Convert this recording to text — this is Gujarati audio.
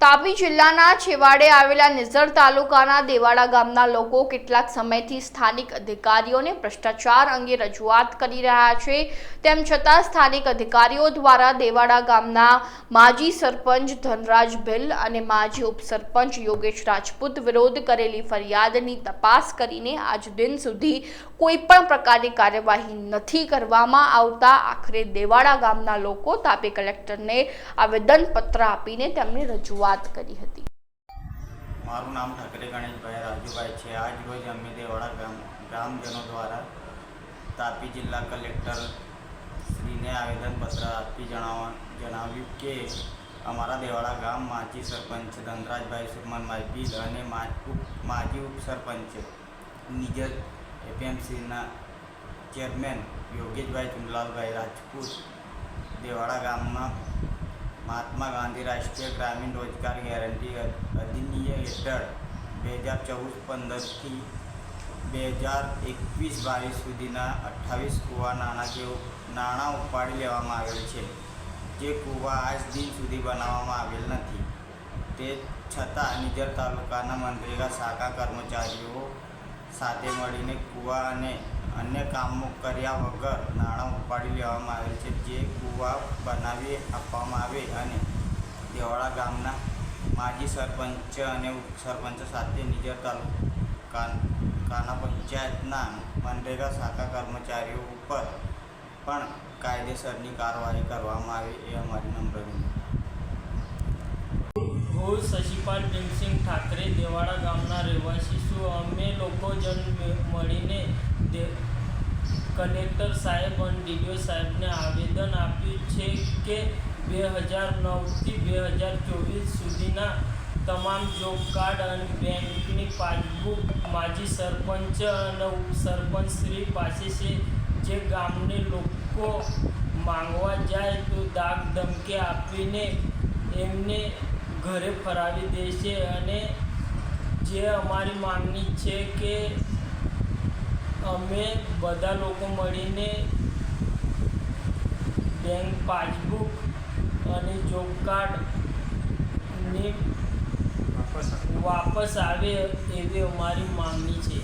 તાપી જિલ્લાના છેવાડે આવેલા નિઝર તાલુકાના દેવાડા ગામના લોકો કેટલાક સમયથી સ્થાનિક અધિકારીઓને ભ્રષ્ટાચાર અંગે રજૂઆત કરી રહ્યા છે. તેમ છતાં સ્થાનિક અધિકારીઓ દ્વારા દેવાડા ગામના માજી સરપંચ ધનરાજ ભિલ અને માજી ઉપસરપંચ યોગેશ રાજપૂત વિરોધ કરેલી ફરિયાદની તપાસ કરીને આજ દિન સુધી કોઈ પણ પ્રકારની કાર્યવાહી નથી કરવામાં આવતા. આખરે દેવાડા ગામના લોકો તાપી કલેક્ટરને આવેદનપત્ર આપીને તેમની રજૂઆત કરી હતી. મારું નામ ઠાકરે ગણેશભાઈ રાજુભાઈ છે. આજ રોજ અમે દેવાડા ગામ ગ્રામજનો દ્વારા તાપી જિલ્લા કલેક્ટર શ્રીને આવેદનપત્ર આપી જણાવવા, જણાવ્યું કે અમારા દેવાડા ગામ માજી સરપંચ ધનરાજભાઈ સુરમનભાઈ બિલ અને માજી ઉપસરપંચ નિજર એપીએમસીના ચેરમેન યોગેશભાઈ ચુંદલાલભાઈ રાજપૂત દેવાડા ગામમાં મહાત્મા ગાંધી રાષ્ટ્રીય ગ્રામીણ રોજગાર ગેરંટી અધિનિયમ હેઠળ બે હજાર ચૌદ પંદરથી બે હજાર એકવીસ બાવીસ સુધીના અઠ્ઠાવીસ કૂવા નાણાકીય નાણાં ઉપાડી લેવામાં આવેલ છે, જે કૂવા આજ દિન સુધી બનાવવામાં આવેલ નથી. તે છતાં નિજર તાલુકાના મનરેગા શાખા કર્મચારીઓ સાથે મળીને કૂવા અને અન્ય કામો કર્યા વગર નાણાં ઉપાડી લેવામાં આવેલ છે. જે કૂવા બનાવી આપવામાં આવે અને દેવાડા ગામના માજી સરપંચ અને ઉપસરપંચ સાથે નિજર તાલુકાના પંચાયતના મનરેગા શાખા કર્મચારીઓ ઉપર પણ કાયદેસરની કાર્યવાહી કરવામાં આવે એ અમારી નમ્ર વિનંતી. હું શશિપાલ ભીમસિંહ ઠાકરે દેવાડા ગામના રહેવાસી છું. અમે લોકો જન મળીને કલેક્ટર સાહેબ અને ડીડીઓ સાહેબને આવેદન આપ્યું છે કે બે હજાર નવથી બે હજાર ચોવીસ સુધીના તમામ જોબ કાર્ડ અને બેંકની પાસબુક માજી સરપંચ અને ઉપસરપંચ શ્રી પાસે છે. જે ગામને લોકો માંગવા જાય તો દાગ ધમકી આપીને એમને ઘરે ફરાવી દે છે અને જે અમારી માંગણી છે કે અમે બધા લોકો મળીને બેંક પાસબુક અને જોબ કાર્ડની વાપસ આવે એવી અમારી માંગણી છે.